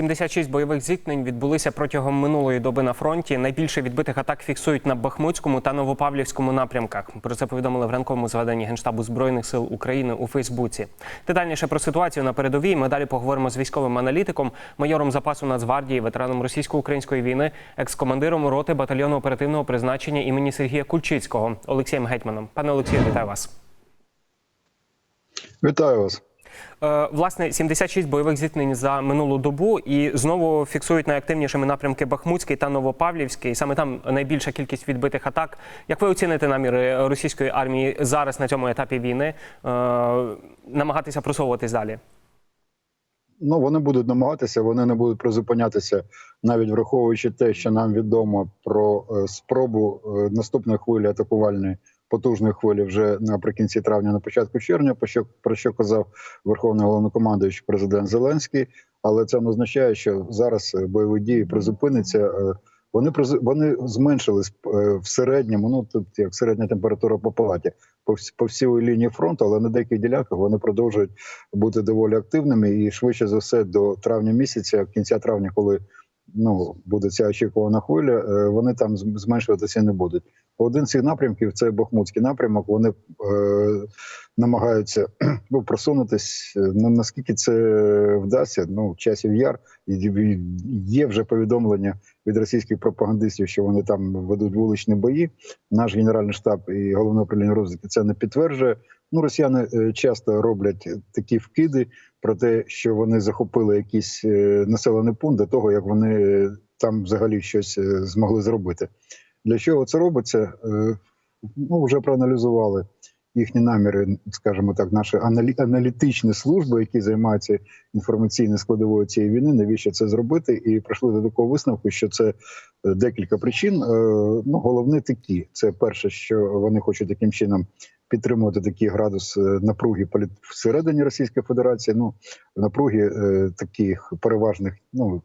76 бойових зіткнень відбулися протягом минулої доби на фронті. Найбільше відбитих атак фіксують на Бахмутському та Новопавлівському напрямках. Про це повідомили в ранковому зведенні Генштабу Збройних сил України у Фейсбуці. Детальніше про ситуацію на передовій ми далі поговоримо з військовим аналітиком, майором запасу Нацгвардії, ветераном російсько-української війни, екс-командиром роти батальйону оперативного призначення імені Сергія Кульчицького Олексієм Гетьманом. Пане Олексію, вітаю вас. Вітаю вас. Е, Власне, 76 бойових зіткнень за минулу добу, і знову фіксують найактивнішими напрямки Бахмутський та Новопавлівський. Саме там найбільша кількість відбитих атак. Як ви оціните наміри російської армії зараз на цьому етапі війни е, намагатися просовуватись далі? Ну вони будуть намагатися, вони не будуть призупинятися, навіть враховуючи те, що нам відомо про е, спробу наступної хвилі атакувальної потужної хвилі вже наприкінці травня, на початку червня, про що казав Верховний головнокомандуючий президент Зеленський. Але це не означає, що зараз е, бойові дії призупиняться. Е, Вони вони зменшились е, в середньому. Ну тут як середня температура по палаті по, по всій лінії фронту, але на деяких ділянках вони продовжують бути доволі активними і швидше за все до травня місяця, кінця травня, коли ну буде ця очікувана хвиля, е, вони там зменшуватися не будуть. Один з цих напрямків це Бахмутський напрямок. Вони е, намагаються ну, просунутись. Е, На наскільки це вдасться? Ну часів яр є вже повідомлення від російських пропагандистів, що вони там ведуть вуличні бої. Наш генеральний штаб і головне управління розвідки це не підтверджує. Ну, росіяни е, часто роблять такі вкиди про те, що вони захопили якийсь е, населений пункт до того, як вони там взагалі щось е, змогли зробити. Для чого це робиться? Е, Ну, вже проаналізували їхні наміри, скажімо так, наші аналі- аналітичні служби, які займаються інформаційною складовою цієї війни. Навіщо це зробити? І прийшли до такого висновку, що це декілька причин. Ну, головне такі: це перше, що вони хочуть таким чином підтримувати такий градус е, напруги всередині Російської Федерації. Ну напруги е, таких переважних ну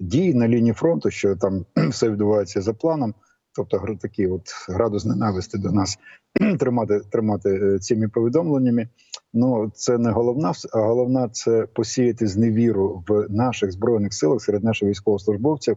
дій на лінії фронту, що там все відбувається за планом. Тобто такий от градус ненависти до нас тримати тримати е, цими повідомленнями. Ну це не головна, а головна це посіяти зневіру в наших збройних силах серед наших військовослужбовців.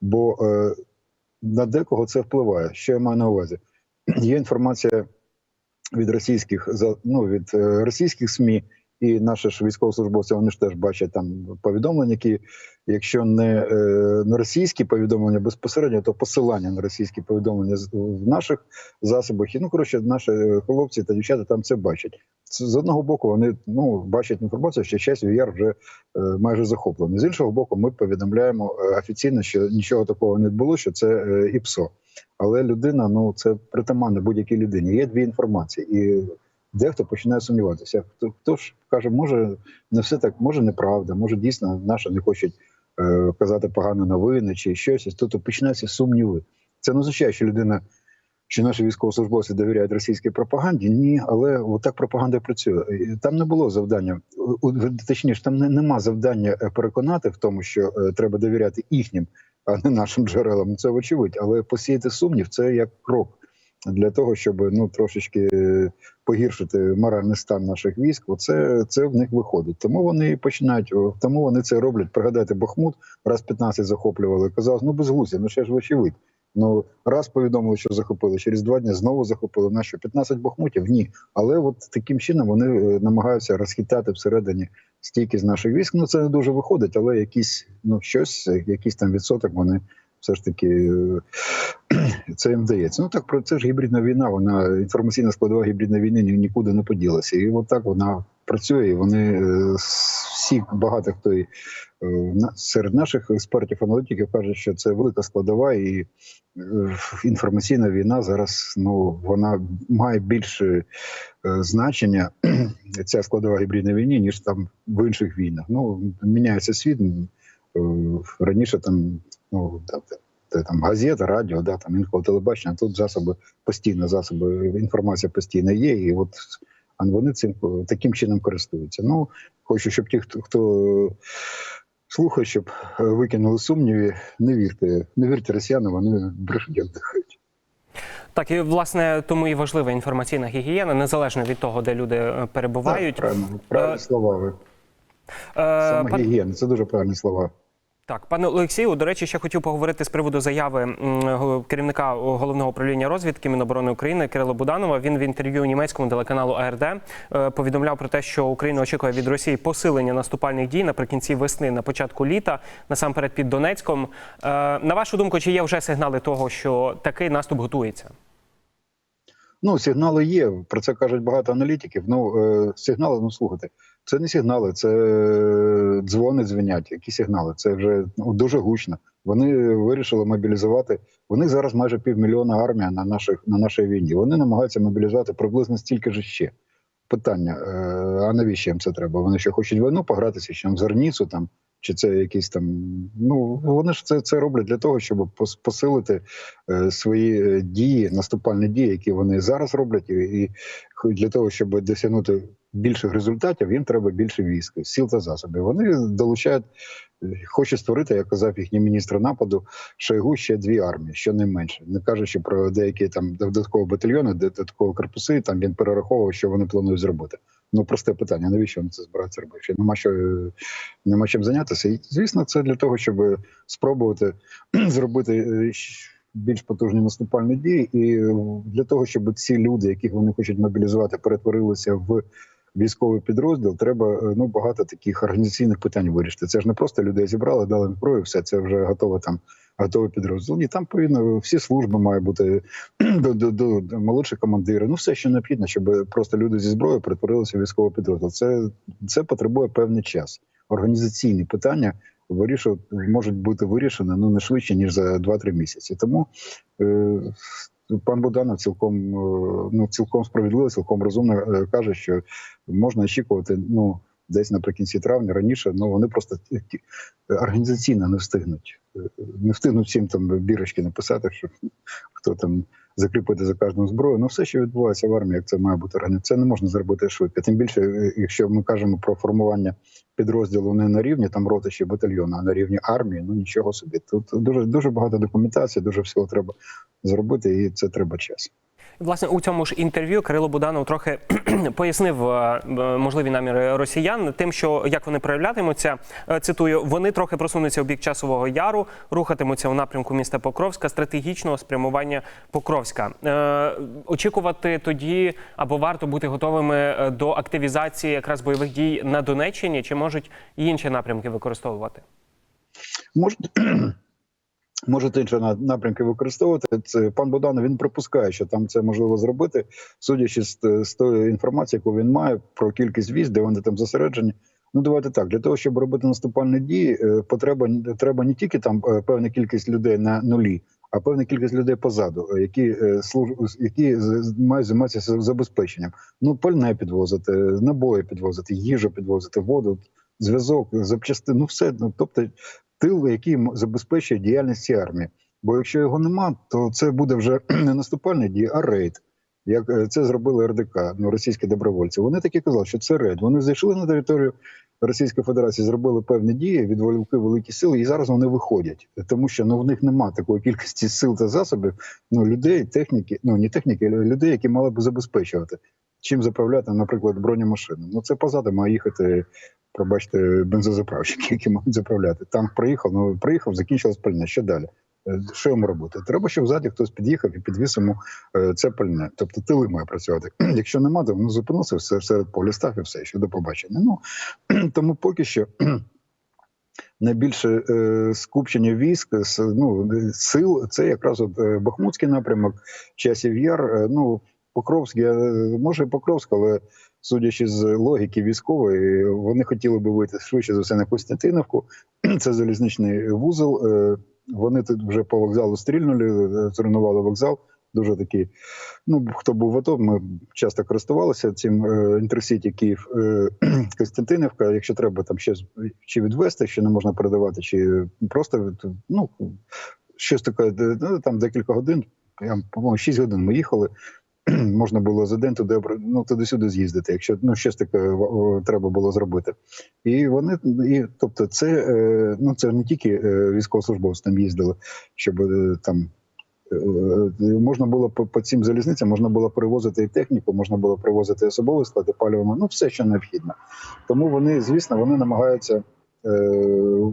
Бо е, на декого це впливає. Що я маю на увазі? Є інформація від російських ну, від е, російських СМІ. І наші ж військовослужбовці вони ж теж бачать там повідомлення, які, якщо не, не російські повідомлення безпосередньо, то посилання на російські повідомлення в наших засобах. І ну коротше, наші хлопці та дівчата там це бачать. З одного боку, вони ну бачать інформацію, що часів яр вже е, майже захоплений. З іншого боку, ми повідомляємо е, офіційно, що нічого такого не відбулося, що це е, ІПСО. Але людина, ну це притаманно будь-якій людині. Є дві інформації, і дехто починає сумніватися. Хто хто ж каже, може не все так, може неправда, може дійсно наші не хочуть е, казати погані новини чи щось. Тобто починаються сумніви. Це не означає, що людина. Що наші військовослужбовці довіряють російській пропаганді? Ні, але отак пропаганда працює. Там не було завдання, точніше, там не, нема завдання е, переконати в тому, що е, треба довіряти їхнім, а не нашим джерелам. Це вочевидь. Але посіяти сумнів це як крок для того, щоб ну трошечки е, погіршити моральний стан наших військ. Оце це в них виходить. Тому вони починають, тому вони це роблять. Пригадайте, Бахмут раз 15 захоплювали. Казав, ну безглуздя, ну ще ж вочевидь. Ну раз повідомили, що захопили. Через два дні знову захопили. На що 15 бахмутів? Ні. Але от таким чином вони е, намагаються розхитати всередині стійкість наших військ. Ну це не дуже виходить, але якісь ну щось, якийсь там відсоток вони все ж таки е, це їм вдається. Ну так про це ж гібридна війна. Вона інформаційна складова гібридної війни ні- нікуди не поділася. І от так вона працює. І вони е, всі багато хто і е, серед наших експертів, аналітиків кажуть, що це велика складова і інформаційна війна зараз ну вона має більше значення ця складова гібридної війни, ніж там в інших війнах. Ну міняється світ. Раніше там ну та- та- та там газета, радіо, да там інколи телебачення. Тут засоби постійно, засоби інформація постійно є, і от вони цим таким чином користуються. Ну хочу, щоб ті, хто хто слухає, щоб е, викинули сумніви, не вірте, не вірте росіянам, вони брешуть, як дихають. Так, і власне тому і важлива інформаційна гігієна, незалежно від того, де люди е, перебувають. Так, правильно, правильні Е, слова. Ви саме гігієна, це дуже правильні слова. Так, пане Олексію, до речі, ще хотів поговорити з приводу заяви керівника головного управління розвідки Міноборони України Кирило Буданова. Він в інтерв'ю німецькому телеканалу АРД е, повідомляв про те, що Україна очікує від Росії посилення наступальних дій наприкінці весни, на початку літа, насамперед під Донецьком. Е, На вашу думку, чи є вже сигнали того, що такий наступ готується? Ну, сигнали є. Про це кажуть багато аналітиків. Ну, е, сигнали, ну слухайте, це не сигнали, це е, дзвони дзвенять. Які сигнали? Це вже ну, дуже гучно. Вони вирішили мобілізувати. Вони зараз майже півмільйона армія на наших на нашій війні. Вони намагаються мобілізувати приблизно стільки ж ще. Питання: е, а навіщо їм це треба? Вони ще хочуть війну погратися, що там зерніцу там. Чи це якісь там ну вони ж це, це роблять для того, щоб пос- посилити е, свої е, дії, наступальні дії, які вони зараз роблять, і, для того, щоб досягнути більших результатів, їм треба більше військ, сіл та засобів. Вони долучають, е, хочуть створити, як казав їхній міністр нападу, Шойгу ще дві армії, щонайменше. Не кажучи про деякі там додаткові батальйони, додаткові корпуси. Там він перераховував, що вони планують зробити. Ну просте питання: навіщо вони це збираються робити? Нема що е, нема чим зайнятися. І звісно, це для того, щоб спробувати зробити е, більш потужні наступальні дії, і е, для того, щоб ці люди, яких вони хочуть мобілізувати, перетворилися в військовий підрозділ, треба ну багато таких організаційних питань вирішити. Це ж не просто людей зібрали, дали зброю, все це вже готове там. Готовий підрозділ. Ні, там повинно всі служби мають бути до, до, до, до молодші командири. Ну все, що необхідно, щоб просто люди зі зброєю перетворилися в військовий підрозділ. Це, це потребує певний час. Організаційні питання вирішувати можуть бути вирішені ну не швидше ніж за 2-3 місяці. Тому е, пан Буданов цілком е, ну цілком справедливо, цілком розумно е, каже, що можна очікувати ну десь наприкінці травня раніше. Ну вони просто організаційно не встигнуть. Е, Не встигнуть всім там бірочки написати, що хто там закріпити за кожну зброю. Ну все, що відбувається в армії, як це має бути органі- Це не можна зробити швидко. Тим більше, е, якщо ми кажемо про формування підрозділу не на рівні там роти чи батальйону, а на рівні армії, ну нічого собі. Тут дуже дуже багато документації, дуже всього треба зробити, і це треба час. Власне, у цьому ж інтерв'ю Кирило Буданов трохи пояснив е, е, можливі наміри росіян тим, що як вони проявлятимуться. Е, Цитую, вони трохи просунуться у бік часового яру, рухатимуться у напрямку міста Покровська, стратегічного спрямування Покровська. Очікувати тоді або варто бути готовими до активізації якраз бойових дій на Донеччині, чи можуть і інші напрямки використовувати? Можуть можуть інші на- напрямки використовувати. Це пан Боданов він припускає, що там це можливо зробити, судячи з, з тої інформації, яку він має про кількість військ, де вони там зосереджені. Ну давайте так. Для того щоб робити наступальні дії, е, потреба треба не тільки там е, певна кількість людей на нулі. А певна кількість людей позаду, е, які які мають займатися забезпеченням. Ну, пальне підвозити, набої підвозити, їжу підвозити, воду, зв'язок, запчастини, ну все. Ну тобто тил, який забезпечує діяльність цієї армії. Бо якщо його нема, то це буде вже не наступальні дії, а рейд. Як е, це зробили РДК, ну російські добровольці. Вони таки казали, що це рейд. Вони зайшли на територію Російської Федерації, зробили певні дії, відволікли великі сили, і зараз вони виходять, тому що ну в них нема такої кількості сил та засобів. Ну людей, техніки, ну не техніки, а людей, які мали б забезпечувати. Чим заправляти, наприклад, бронемашину. Ну це позаду має їхати пробачте, бензозаправщики, які мають заправляти. Там приїхав, ну приїхав, закінчилось пальне. Що далі? Е, Що йому робити? Треба, щоб ззаді хтось під'їхав і підвіз йому е, це пальне. Тобто тили має працювати. Якщо нема, то ну зупинився все серед поля став і все, що до побачення. Ну тому поки що. Найбільше е, скупчення військ ну, сил це якраз от е, Бахмутський напрямок, часів яр. Е, ну Покровськ, я, е, може і але судячи з логіки військової, вони хотіли би вийти швидше за все на Костянтиновку. Це залізничний вузол. Е, Вони тут вже по вокзалу стрільнули, е, зруйнували вокзал. Дуже такий. Ну хто був в АТО, ми часто користувалися цим е, інтерсіті Київ е, Костянтинівка. Якщо треба там ще чи відвести, що не можна передавати, чи просто ну щось таке, ну, там декілька годин. Я по-моєму, 6 годин ми їхали. Можна було за день туди ну, туди-сюди з'їздити, якщо ну щось таке треба було зробити. І вони і тобто, це е, ну це не тільки е, військовослужбовці там їздили, щоб е, там е, е, можна було по, по цим залізницям, можна було перевозити і техніку, можна було привозити особовий склад і палювами, ну все, що необхідно. Тому вони, звісно, вони намагаються. Е,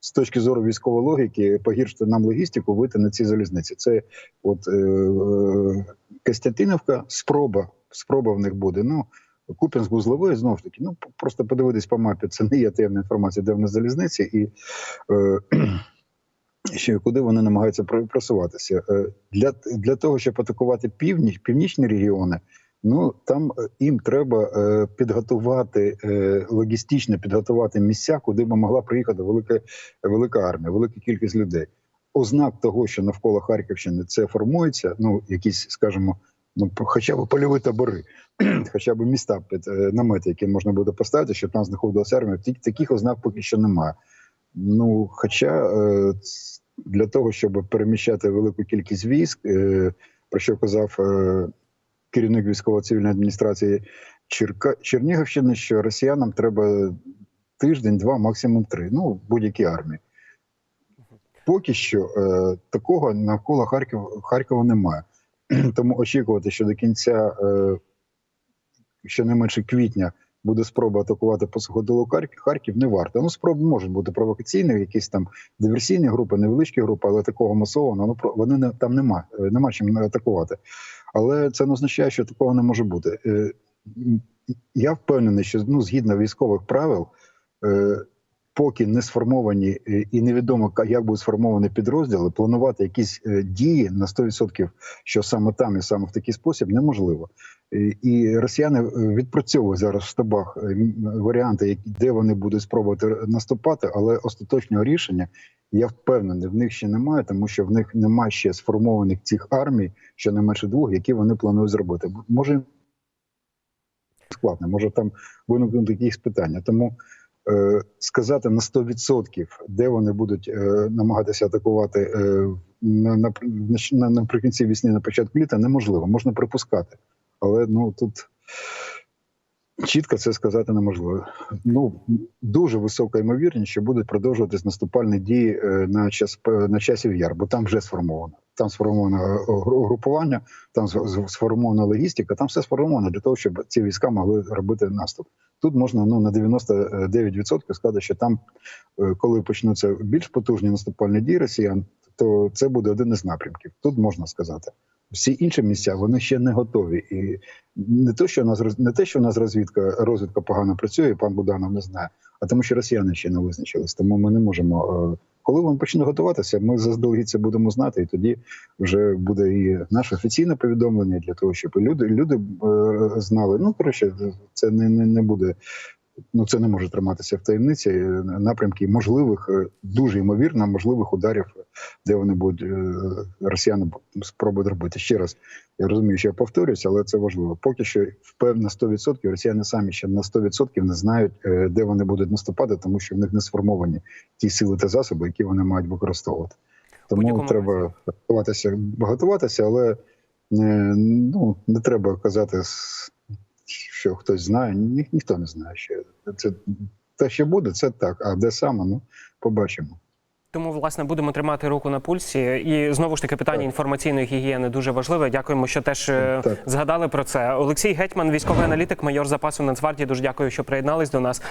з точки зору військової логіки погіршити нам логістику, вийти на ці залізниці. Це от е, е, Костянтинівка, спроба, спроба в них буде. Ну Куп'янськ вузловий, знову ж таки, ну просто подивитись по мапі. Це не є таємна інформація, де вони залізниці, і е, ще куди вони намагаються про- просуватися. Е, Для, для того, щоб атакувати північ, північні регіони, ну там е, їм треба е, підготувати е, логістично підготувати місця, куди би могла приїхати велика, велика армія, велика кількість людей. Ознак того, що навколо Харківщини це формується, ну якісь, скажімо, ну хоча б польові табори, хоча б міста під намети, які можна буде поставити, щоб там знаходилася армія. Таких ознак поки що немає. Ну, хоча для того, щоб переміщати велику кількість військ, про що казав керівник військово-цивільної адміністрації Черка... Чернігівщини, що росіянам треба тиждень, два, максимум три. Ну, в будь-якій армії. Поки що е, такого навколо Харків, Харкова немає. Тому очікувати, що до кінця, е, щонайменше квітня, буде спроба атакувати по суходолу Харків, не варто. Ну, спроби можуть бути провокаційні, якісь там диверсійні групи, невеличкі групи, але такого масового ну, про- вони не, там нема, е, нема чим атакувати. Але це не означає, що такого не може бути. Е, Я впевнений, що ну, згідно військових правил, е, поки не сформовані е, і невідомо, як будуть сформовані підрозділи, планувати якісь е, дії на 100%, що саме там і саме в такий спосіб неможливо. І- І росіяни е, відпрацьовують зараз в штабах е, варіанти, де вони будуть спробувати наступати, але остаточного рішення я впевнений, в них ще немає, тому що в них немає ще сформованих цих армій, що не менше двох, які вони планують зробити. Може складно, може там виникнути якісь питання. Тому е, сказати на 100%, де вони будуть е, намагатися атакувати е, на, на, на, наприкінці весни, на початку літа, неможливо. Можна припускати, але ну тут. Чітко це сказати неможливо. Ну дуже висока ймовірність, що будуть продовжуватись наступальні дії е, на час на часів яр, бо там вже сформовано. Там сформовано е, групування, там сформована логістика, там все сформовано для того, щоб ці війська могли робити наступ. Тут можна ну на 99% сказати, що там, е, коли почнуться більш потужні наступальні дії росіян, то це буде один із напрямків. Тут можна сказати. Всі інші місця вони ще не готові, і не те, що у нас не те, що у нас розвідка розвідка погано працює, пан Буданов не знає, а тому, що росіяни ще не визначились. Тому ми не можемо. е, Коли вони почнуть готуватися, ми заздалегідь це будемо знати, і тоді вже буде і наше офіційне повідомлення для того, щоб люди люди е, знали. Ну коротше, це не, не, не буде. Ну це не може триматися в таємниці е, напрямки можливих, е, дуже ймовірно, можливих ударів, де вони будуть е, росіяни спробують робити. Ще раз я розумію, що я повторююся, але це важливо. Поки що впевнено 100% росіяни самі ще на 100% не знають, е, де вони будуть наступати, тому що в них не сформовані ті сили та засоби, які вони мають використовувати. Тому треба готуватися, готуватися, але не, ну, не треба казати, що хтось знає. Ні, ніхто не знає що Це те, що буде, це так. А де саме, ну побачимо. Тому, власне, будемо тримати руку на пульсі. І знову ж таки, питання Так. інформаційної гігієни дуже важливе. Дякуємо, що теж е, Так. згадали про це. Олексій Гетьман, військовий аналітик, майор запасу Нацгвардії. Дуже дякую, що приєднались до нас.